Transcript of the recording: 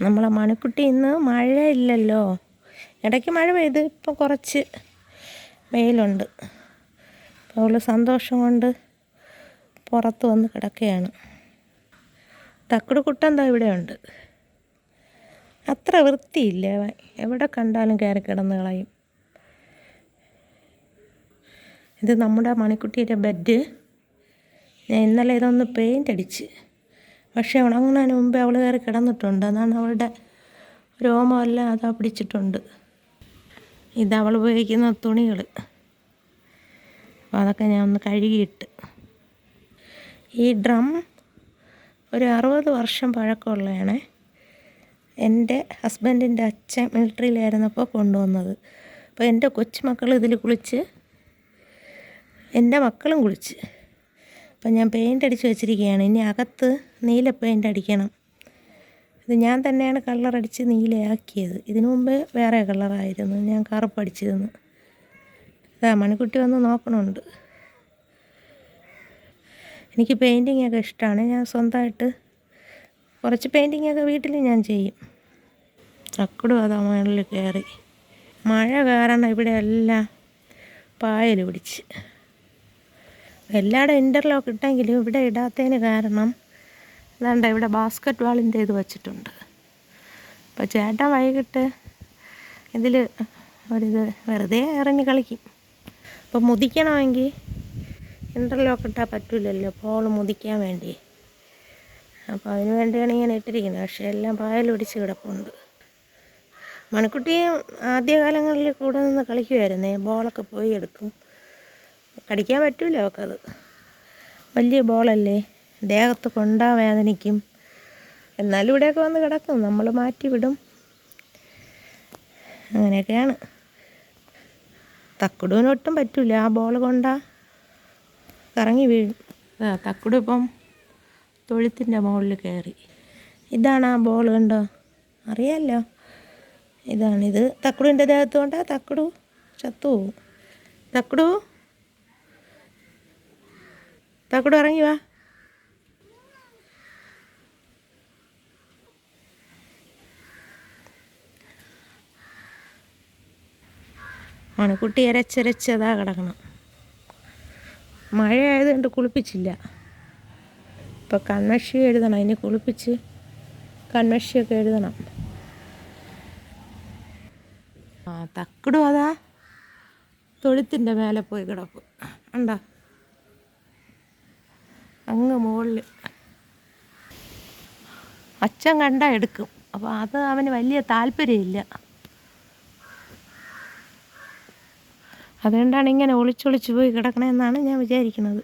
നമ്മളെ മണിക്കുട്ടി ഇന്ന് മഴയില്ലല്ലോ. ഇടയ്ക്ക് മഴ പെയ്ത് ഇപ്പം കുറച്ച് വെയിലുണ്ട്. അപ്പോൾ അവൾ സന്തോഷം കൊണ്ട് പുറത്ത് വന്ന് കിടക്കുകയാണ്. തക്കട് കുട്ടെന്താ ഇവിടെയുണ്ട് അത്ര വൃത്തിയില്ല. എവിടെ കണ്ടാലും കയറി കിടന്ന് കളയും. ഇത് നമ്മുടെ മണിക്കുട്ടിയുടെ ബെഡ്. ഞാൻ ഇന്നലെ ഇതൊന്ന് പെയിന്റ് അടിച്ച് പക്ഷേ ഉണങ്ങുന്നതിന് മുമ്പേ അവൾ കയറി കിടന്നിട്ടുണ്ട്. അതാണ് അവളുടെ രോമമെല്ലാം അതാ പിടിച്ചിട്ടുണ്ട്. ഇത് അവൾ ഉപയോഗിക്കുന്ന തുണികൾ. അപ്പോൾ അതൊക്കെ ഞാൻ ഒന്ന് കഴുകിയിട്ട്. ഈ ഡ്രം ഒരു അറുപത് വർഷം പഴക്കമുള്ളതാണേ. എന്റെ ഹസ്ബൻഡിന്റെ അച്ഛൻ മിലിറ്ററിയിലായിരുന്നപ്പോൾ കൊണ്ടുവന്നത്. അപ്പോൾ എന്റെ കൊച്ചുമക്കൾ ഇതിൽ കുളിച്ച് എന്റെ മക്കളും കുളിച്ച്. അപ്പം ഞാൻ പെയിന്റ് അടിച്ച് വെച്ചിരിക്കുകയാണ്. ഇനി അകത്ത് നീല പെയിന്റ് അടിക്കണം. ഇത് ഞാൻ തന്നെയാണ് കളറടിച്ച് നീലയാക്കിയത്. ഇതിനു മുമ്പ് വേറെ കളറായിരുന്നു ഞാൻ കറുപ്പടിച്ചിരുന്നു അതാ മണിക്കുട്ടി വന്ന് നോക്കണുണ്ട്. എനിക്ക് പെയിന്റിങ് ഒക്കെ ഇഷ്ടമാണ്. ഞാൻ സ്വന്തമായിട്ട് കുറച്ച് പെയിന്റിങ് ഒക്കെ വീട്ടിൽ ഞാൻ ചെയ്യും. ചക്കടും അതാ മുകളിൽ കയറി. മഴ കാരണം ഇവിടെ എല്ലാം പായൽ പിടിച്ച്. എല്ലായിടും ഇന്റർലോക്ക് ഇട്ടെങ്കിലും ഇവിടെ ഇടാത്തതിന് കാരണം അതാണ്ട ഇവിടെ ബാസ്ക്കറ്റ് വാളിന്റെ ഇത് വച്ചിട്ടുണ്ട്. അപ്പോൾ ചേട്ടൻ വൈകിട്ട് ഇതിൽ ഒരിത് വെറുതെ ഇറങ്ങി കളിക്കും. അപ്പോൾ മുതിക്കണമെങ്കിൽ ഇന്റർലോക്ക് ഇട്ടാൽ പറ്റില്ലല്ലോ പോൾ മുതിക്കാൻ വേണ്ടി. അപ്പോൾ അതിന് വേണ്ടിയാണ് ഇങ്ങനെ ഇട്ടിരിക്കുന്നത്. പക്ഷേ എല്ലാം പായൽ പിടിച്ച് കിടപ്പുണ്ട്. മണിക്കുട്ടിയും ആദ്യകാലങ്ങളിൽ കൂടെ നിന്ന് കളിക്കുമായിരുന്നേ ബോളൊക്കെ പോയി എടുക്കും. കടിക്കാൻ പറ്റില്ല അവൾക്കത് വലിയ ബോളല്ലേ? ദേഹത്ത് കൊണ്ടാ വേദനിക്കും. എന്നാലും ഇവിടെയൊക്കെ വന്ന് കിടക്കും. നമ്മൾ മാറ്റി വിടും. അങ്ങനെയൊക്കെയാണ്. തക്കുടുവിനൊട്ടും പറ്റില്ല ആ ബോൾ കൊണ്ടാ കറങ്ങി വീഴും. തക്കുടു ഇപ്പം തൊഴുത്തിന്റെ മുകളിൽ കയറി. ഇതാണ് ആ ബോൾ കണ്ടോ? അറിയാമല്ലോ ഇതാണിത്. തക്കുടുവിന്റെ ദേഹത്ത് കൊണ്ടാ തക്കുടു ചത്തു പോവും. തക്കുടു? തക്കുടു ഇറങ്ങി വാ ആണ് കുട്ടി ഇരച്ചിരച്ചതാ കിടക്കണം മഴ ആയതുകൊണ്ട് കുളിപ്പിച്ചില്ല ഇപ്പം കൺമഷി എഴുതണം ഇനി കുളിപ്പിച്ച് കൺമഷിയൊക്കെ എഴുതണം ആ തക്കിടും അതാ തൊഴുത്തിന്റെ മേലെ പോയി കിടപ്പ് ഉണ്ടോ അങ്ങ് മുകളിൽ അച്ഛൻ കണ്ടാൽ എടുക്കും. അപ്പോൾ അത് അവന് വലിയ താല്പര്യമില്ല. അതുകൊണ്ടാണ് ഇങ്ങനെ ഒളിച്ചൊളിച്ച് പോയി കിടക്കണമെന്നാണ് ഞാൻ വിചാരിക്കുന്നത്